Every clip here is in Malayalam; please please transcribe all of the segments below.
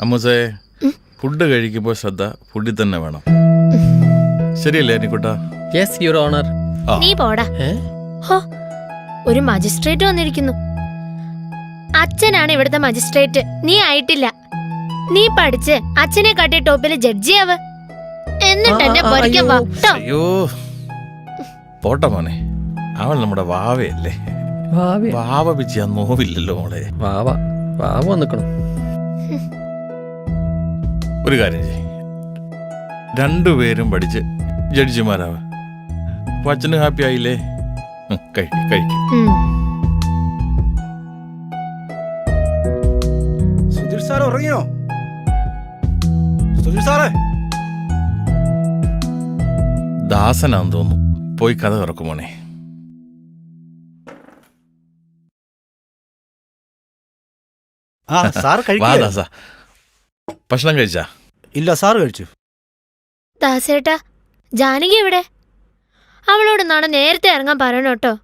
അമ്മൂസേ ഫുഡ് കഴിക്കുമ്പോൾ ശ്രദ്ധ ഫുഡിൽ തന്നെ വേണം. ശരിയല്ലേ അനിക്കുട്ട? യെസ് യുവർ ഓണർ നീ പോടാ. ഹോ ഒരു മജിസ്ട്രേറ്റ് വന്നിരിക്കുന്നു. അച്ഛനാണ് ഇവിടുത്തെ മജിസ്ട്രേറ്റ് നീ ആയിട്ടില്ല. നീ പഠിച്ച് അച്ഛനെ കാട്ടി ടോപ്പിൽ ജഡ്ജിയാവ് എന്നിട്ട് എന്നെ ആ, ആ, പൊരിക്കാൻ വാ. അയ്യോ. ട്ടോ. അയ്യോ. പോട്ടെ മോനെ. അവൾ നമ്മുടെ വാവയല്ലേ. വാവ വാവ പിച്ചിയാ നോവില്ലല്ലോ മോളെ. വാവ. വാവ വന്നിക്കണം. ഒരു കാര്യം ചെയ്യും. രണ്ടുപേരും പഠിച്ച് ജഡ്ജിമാരാവ അപ്പൊ അച്ഛന് ഹാപ്പി ആയില്ലേ? കഴിക്കും കഴിക്കും കഴിക്ക്. ഉം. സുധീർ സാർ ഉറങ്ങിയോ? സുധീർ സാറേ. ദാസനാന്ന് തോന്നുന്നു. പോയി കഥ തുറക്കുമോണേ ആ സാർ വാ കഴിക്കില്ല ദാസ. ഭക്ഷണം കഴിച്ചാ? ഇല്ല സാർ കഴിച്ചു. ദാസേട്ടാ ജാനകി എവിടെ? അവളോട് നാളെ നേരത്തെ ഇറങ്ങാൻ പറയണം കേട്ടോ.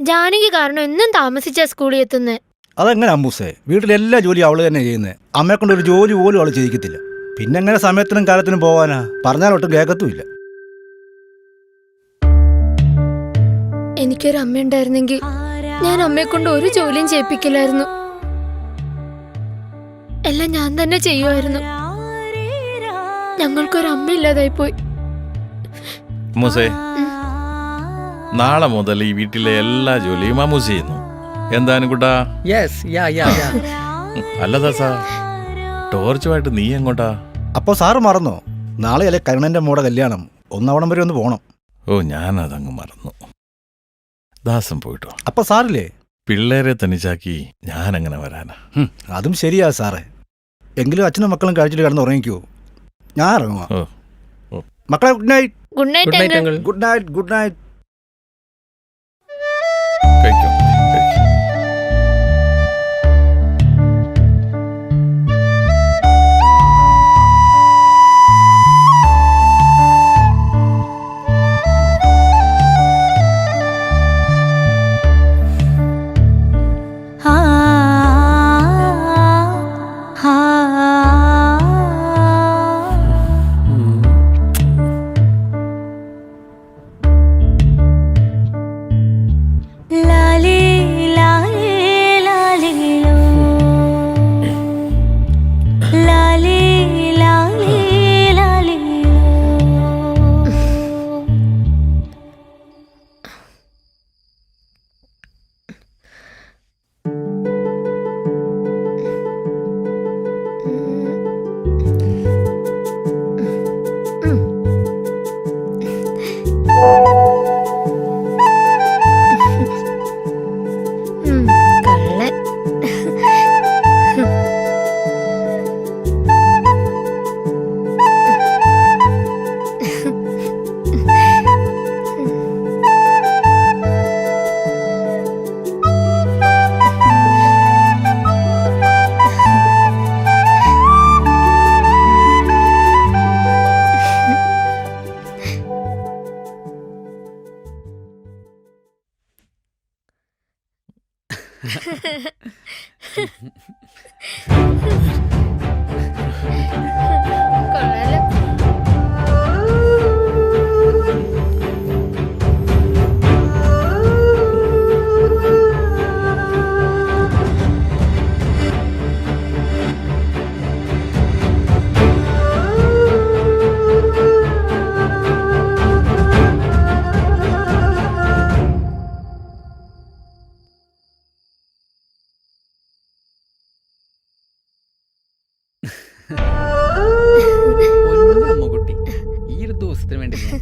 ജാനകി കാരണം എന്നും താമസിച്ചാ സ്കൂളിൽ എത്തുന്നത് അതെങ്ങനെ അമ്മൂസേ വീട്ടിലെല്ലാ ജോലിയും അവൾ തന്നെ ചെയ്യുന്നേ. അമ്മയെ കൊണ്ട് ഒരു ജോലി പോലും അവൾ ചെയ്യിക്കത്തില്ല. പിന്നെങ്ങനെ സമയത്തിനും കാലത്തിനും പോവാനാ? പറഞ്ഞാലൊട്ടും കേൾക്കത്തുമില്ല. എനിക്കൊരു അമ്മയുണ്ടായിരുന്നെങ്കിൽ ഞാൻ അമ്മയെ കൊണ്ട് ഒരു ജോലിയും ചെയ്യിപ്പിക്കില്ലായിരുന്നു. എല്ലാം ഞാൻ തന്നെ ചെയ്യുമായിരുന്നു ഞങ്ങൾക്കൊരു അമ്മ ഇല്ലാതായി പോയി മൂസേ നാളെ മുതൽ ഈ വീട്ടിലെ എല്ലാ ജോലിയും അമ്മൂസ് ചെയ്യുന്നു. എന്താണ് കുട്ടാ? യെസ് യാ യാ യാ അല്ല ദാസാ ടോർച്ചുമായിട്ട് നീ എങ്ങോട്ടാ? അപ്പോൾ സാറ് മറന്നോ? നാളെ അല്ലെ കരുണന്റെ മോടെ കല്യാണം. ഒന്നവണം വരെ ഒന്ന് പോണം. ഓ ഞാനതങ്ങ് മറന്നു. ദാസം പോയിട്ടോ? അപ്പൊ സാറില്ലേ? പിള്ളേരെ തനിച്ചാക്കി ഞാൻ അങ്ങനെ വരാനാ അതും ശരിയാ സാറേ. എങ്കിലും അച്ഛനും മക്കളും കഴിച്ചിട്ട് കിടന്ന് ഉറങ്ങിക്കോ. ഞാൻ ഇറങ്ങുക ഓ, ഓ. മക്കളെ good night good night good night good night കഴിക്കോ അമ്മക്കുട്ടി ഈ ഒരു ദിവസത്തിന് വേണ്ടി ഞാൻ.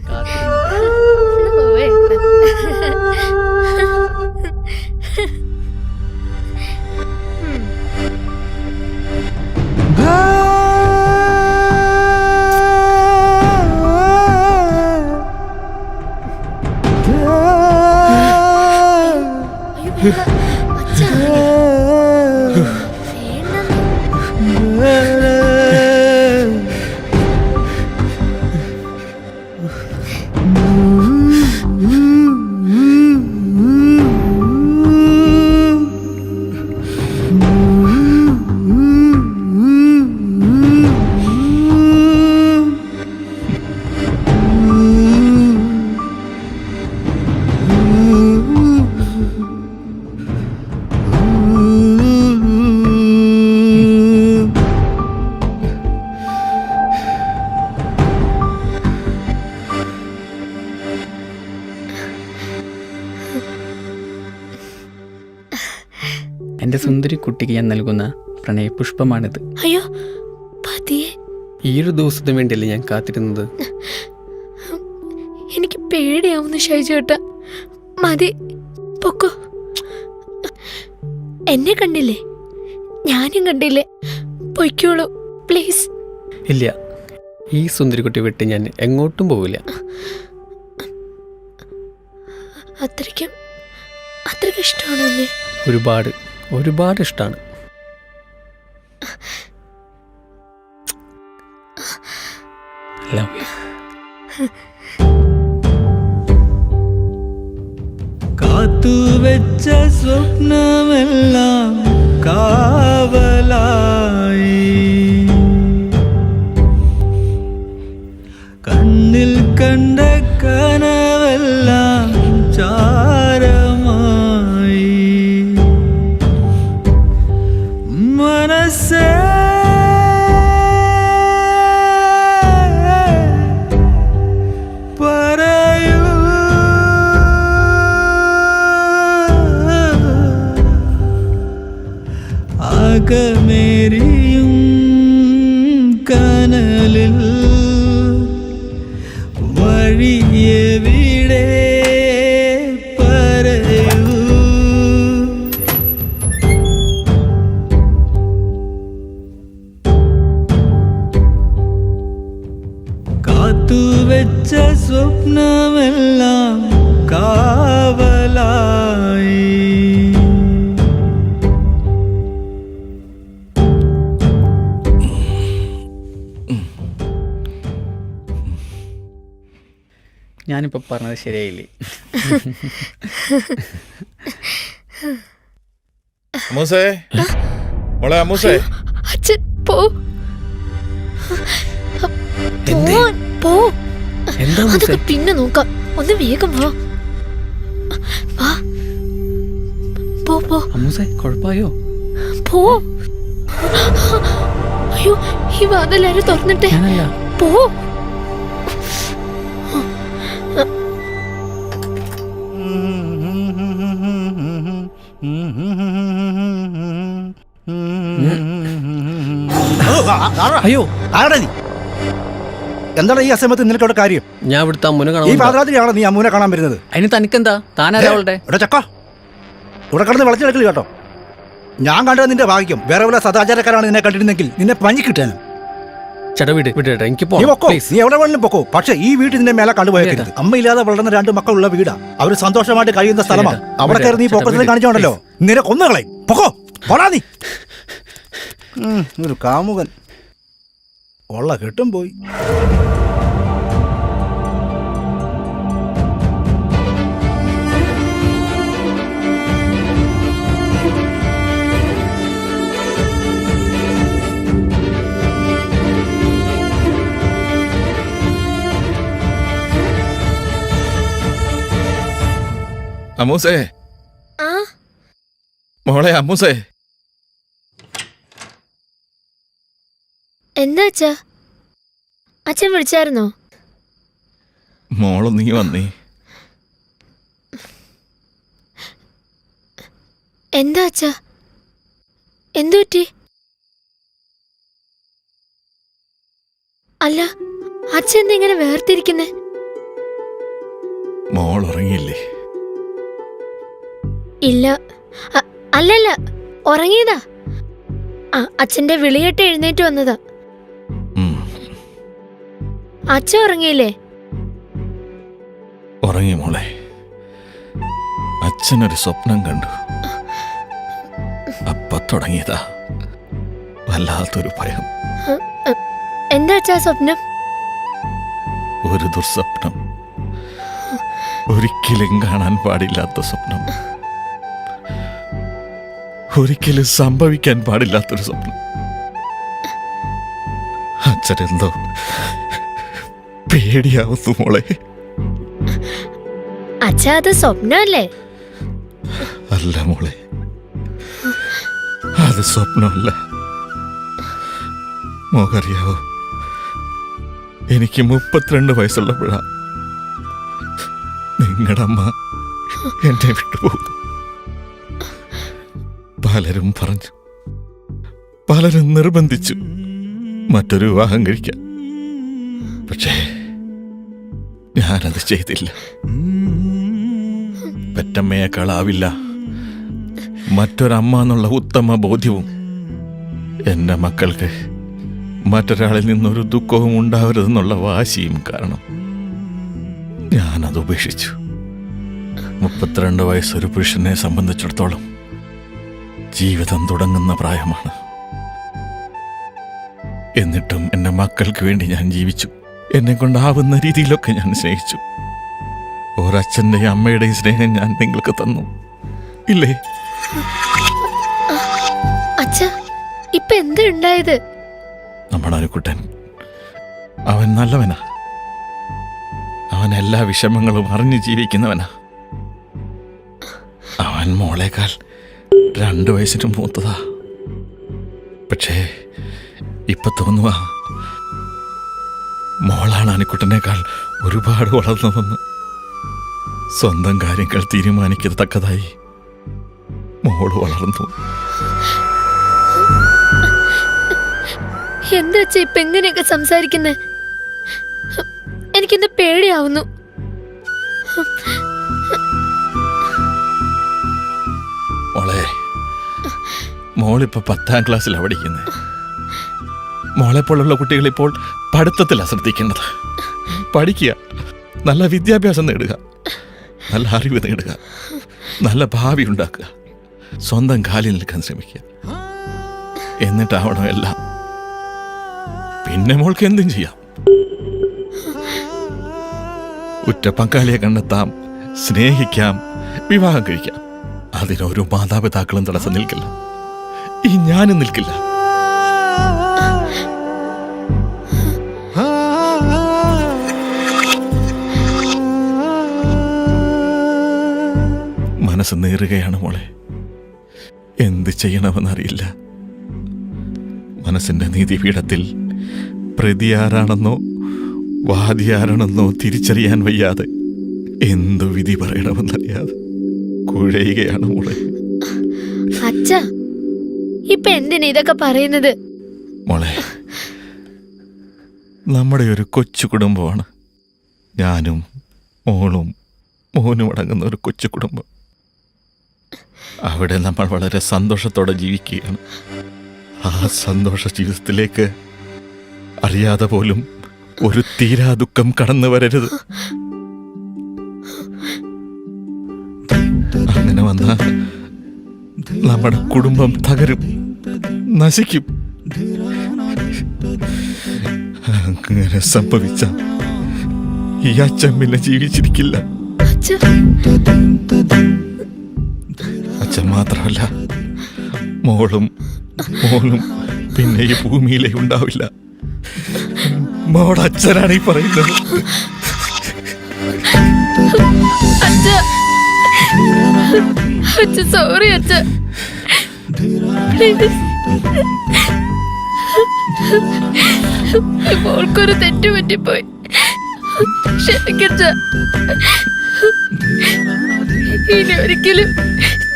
അച്ഛാ. ഞാൻ നൽകുന്ന പ്രണയപുഷ്പമാണിത്. അയ്യോ പതിയെ. ഈ ഒരു ദിവസത്തിന് വേണ്ടിയല്ലേ ഞാൻ കാത്തിരുന്നത്? എനിക്ക് പേടിയാവുന്ന ഷൈജേട്ട. മതി പൊക്കോ. എന്നെ കണ്ടില്ലേ? ഞാനും കണ്ടില്ലേ? പൊയ്ക്കോളൂ പ്ലീസ്. ഇല്ല ഈ സുന്ദരി കുട്ടി വിട്ട് ഞാൻ എങ്ങോട്ടും പോവില്ല. അത്രയ്ക്കും അത്രയ്ക്ക് ഇഷ്ടമാണോ ഒരുപാട് ഒരുപാട് ഇഷ്ടമാണ് ലവ് യു കാത്തുവെച്ച സ്വപ്നമെല്ലാം കാവലായി കണ്ണിൽ കണ്ട കാത്തുവെച്ച സ്വപ്നമെല്ലാം കാവലായി. ഞാനിപ്പോൾ പറഞ്ഞത് ശരിയായില്ലേ? അമ്മൂസേ? മോളെ അമ്മൂസേ? അച്ഛൻ പോ. പോ എന്താ അതൊക്കെ? പിന്നെ നോക്കാം ഒന്ന് വേഗം വാ വാ പോ പോ അമ്മൂസേ കുഴപ്പമായോ പോ അയ്യോ ഈ വാതിലാരും തുറന്നിട്ടെ പോ അയ്യോ ആരാടാ നീ എന്താണ് ഈ അസമയത്ത് നിനക്ക് അവിടെ കാര്യം? ഞാൻ ഇവിടുത്തെ അമ്മുനെ ഈ കാണാൻ പാതിരാത്രിയാണോ നീ അമ്മൂനെ കാണാൻ വരുന്നത്? അതിന് തനിക്കെന്താ? താനാരാ അവളുടെ? ഇവിടെ ചക്ക. ഇവിടെ കിടന്ന് വിളച്ചെടുക്കില്ല കേട്ടോ. ഞാൻ കണ്ടത് നിന്റെ ഭാഗ്യം. വേറെ വല്ല സദാചാരക്കാരാണ് നിന്നെ കണ്ടിരുന്നെങ്കിൽ നിന്നെ പഞ്ഞി കിട്ടാൻ ചേട്ടാ വിട് വിടേട്ടാ എനിക്ക് നീ പോണം പൊക്കോ നീ എവിടെ വേണമെങ്കിലും പൊക്കോ? പക്ഷെ ഈ വീട്ടിൽ നിന്നെ മേലെ കണ്ടുപോയേക്കരുത്. അമ്മയില്ലാതെ വളർന്ന രണ്ട് മക്കളുള്ള വീടാ. അവർ സന്തോഷമായിട്ട് കഴിയുന്ന സ്ഥലമാണ്. ചേട്ടാ, അവിടെ കയറി നീ ചേട്ടാ, പൊക്കത്തിൽ വിട്. കാണിച്ചോണ്ടല്ലോ. നിന്നെ കൊന്നുകളെ പൊക്കോ. പോടാ നീ. ഉം, ഒരു കാമുകൻ. ഉള്ള കെട്ടും പോയി. അമ്മൂസേ. ആ? മോളെ അമ്മൂസേ. എന്താ അച്ഛാ? അച്ഛൻ വിളിച്ചായിരുന്നോ? മോൾ നീ വന്നേ. എന്താ അച്ഛാ? എന്തുപറ്റി അല്ല അച്ഛൻ എന്താ ഇങ്ങനെ വേർതിരിക്കുന്നേ? മോൾ ഉറങ്ങിയില്ലേ? ഇല്ല. അല്ലല്ല ഉറങ്ങിയതാ. അച്ഛന്റെ വിളിയേട്ട് എഴുന്നേറ്റ് വന്നതാ. അച്ഛൻ ഉറങ്ങിയില്ലേ? ഉറങ്ങി മോളെ. അച്ഛനൊരു സ്വപ്നം കണ്ടു. അപ്പ തുടങ്ങിയതാ. വല്ലാത്തൊരു ഭയം. എന്താ അച്ഛാ സ്വപ്നം? ഒരു ദുർസ്വപ്നം ഒരിക്കലും കാണാൻ പാടില്ലാത്ത സ്വപ്നം. ഒരിക്കലും സംഭവിക്കാൻ പാടില്ലാത്തൊരു സ്വപ്നം. അച്ഛനെന്തോ പേടിയാവുന്നു മോളെ. അച്ഛാ അത് സ്വപ്നമല്ലേ? അല്ല മോളെ. അത് സ്വപ്നമല്ല. മോക്കറിയാവോ എനിക്ക് മുപ്പത്തിരണ്ട് വയസ്സുള്ളപ്പോഴാ നിങ്ങളുടെ അമ്മ എന്നെ വിട്ടുപോകുന്നു. പലരും പറഞ്ഞു പലരും നിർബന്ധിച്ചു മറ്റൊരു വിവാഹം കഴിക്കാൻ. ഞാനത് ചെയ്തില്ല. പെറ്റമ്മയേക്കാളാവില്ല. മറ്റൊരമ്മ എന്നുള്ള ഉത്തമ ബോധ്യവും എന്റെ മക്കൾക്ക് മറ്റൊരാളിൽ നിന്നൊരു ദുഃഖവും ഉണ്ടാവരുതെന്നുള്ള വാശിയും കാരണം ഞാനത് ഉപേക്ഷിച്ചു. മുപ്പത്തിരണ്ട് വയസ്സൊരു പുരുഷനെ സംബന്ധിച്ചിടത്തോളം ജീവിതം തുടങ്ങുന്ന പ്രായമാണ്. എന്നിട്ടും എന്റെ മക്കൾക്ക് വേണ്ടി ഞാൻ ജീവിച്ചു. എന്നെ കൊണ്ടാവുന്ന രീതിയിലൊക്കെ ഞാൻ സ്നേഹിച്ചു. ഒരച്ഛന്റെയും അമ്മയുടെയും സ്നേഹം ഞാൻ നിങ്ങൾക്ക് തന്നു. ഇല്ലേ? അച്ഛ ഇപ്പൊ എന്താ ഉണ്ടായത്? നമ്മുടെ അനുക്കുട്ടൻ അവൻ നല്ലവനാ. അവൻ എല്ലാ വിഷമങ്ങളും അറിഞ്ഞു ജീവിക്കുന്നവനാ. അവൻ മോളേക്കാൾ രണ്ടു വയസ്സിന് മൂത്തതാ. പക്ഷേ ഇപ്പൊ തോന്നുക മോളാണ് അനുക്കുട്ടനേക്കാൾ ഒരുപാട് വളർന്നതെന്ന് സ്വന്തം കാര്യങ്ങൾ തീരുമാനിക്കത്തക്കതായി മോൾ വളർന്നു. എന്താ അച്ഛ ഇപ്പൊ എങ്ങനെയൊക്കെ സംസാരിക്കുന്നത് എനിക്കെന്താ പേടിയാവുന്നു. മോളെ മോളിപ്പോ പത്താം ക്ലാസ്സിലാണ് പഠിക്കുന്നത് മോളെ പോലുള്ള കുട്ടികൾ ഇപ്പോൾ പഠിത്തത്തിലാണ് ശ്രദ്ധിക്കേണ്ടത് പഠിക്കുക. നല്ല വിദ്യാഭ്യാസം നേടുക. നല്ല അറിവ് നേടുക. നല്ല ഭാവി ഉണ്ടാക്കുക. സ്വന്തം കാലിൽ നിൽക്കാൻ ശ്രമിക്കുക. എന്നിട്ടാവണം എല്ലാം. പിന്നെ മോൾക്ക് എന്തും ചെയ്യാം. ഉറ്റ പങ്കാളിയെ കണ്ടെത്താം സ്നേഹിക്കാം വിവാഹം കഴിക്കാം. അതിനൊരു മാതാപിതാക്കളും തടസ്സം നിൽക്കില്ല. ഈ ഞാനും നിൽക്കില്ല. മനസ്സ് നേറുകയാണ് മോളെ. എന്ത് ചെയ്യണമെന്നറിയില്ല. മനസ്സിന്റെ നീതിപീഠത്തിൽ പ്രതി ആരാണെന്നോ വാദി ആരാണെന്നോ തിരിച്ചറിയാൻ വയ്യാതെ എന്തു വിധി പറയണമെന്നറിയാതെ കുഴയുകയാണ് മോളെ. അച്ഛ ഇപ്പൊ എന്തിനാ ഇതൊക്കെ പറയുന്നത്? മോളെ നമ്മുടെ ഒരു കൊച്ചു കുടുംബമാണ്. ഞാനും മോളും മോനും അടങ്ങുന്ന ഒരു കൊച്ചു കുടുംബം. അവിടെ നമ്മൾ വളരെ സന്തോഷത്തോടെ ജീവിക്കുകയാണ്. ആ സന്തോഷ ജീവിതത്തിലേക്ക് അറിയാതെ പോലും ഒരു തീരാ ദുഃഖം കടന്നു വരരുത്. അങ്ങനെ വന്ന നമ്മുടെ കുടുംബം തകരും. നശിക്കും. അങ്ങനെ സംഭവിച്ച ഈ പിന്നെ ജീവിച്ചിരിക്കില്ല. അച്ഛൻ മാത്രമല്ല. മോളും മോളും പിന്നെ ഈ ഭൂമിയിലേ ഉണ്ടാവില്ല. മോൾ അച്ഛനാണ് ഈ പറയുന്നത്. സോറി അച്ഛ മോൾക്കൊരു തെറ്റ് പറ്റിപ്പോയി. ക്ഷമിക്കച്ച ഇനി ഒരിക്കലും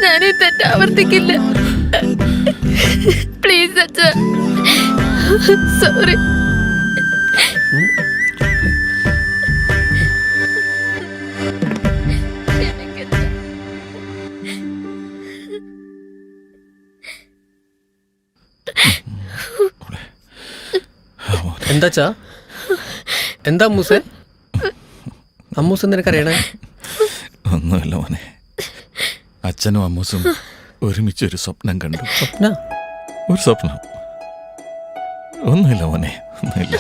ഞാൻ ഈ തെറ്റ് ആവർത്തിക്കില്ല. പ്ലീസ് അച്ഛ. സോറി എന്താച്ചാ? എന്താ മൂസൻ അമ്മൂസൻ നിനക്കറിയണേ ഒന്നുമില്ല മോനെ. അച്ഛനും അമ്മൂസും ഒരുമിച്ചൊരു സ്വപ്നം കണ്ടു. സ്വപ്നം? ഒരു സ്വപ്നം. ഒന്നുമില്ല മോനെ ഒന്നുമില്ല.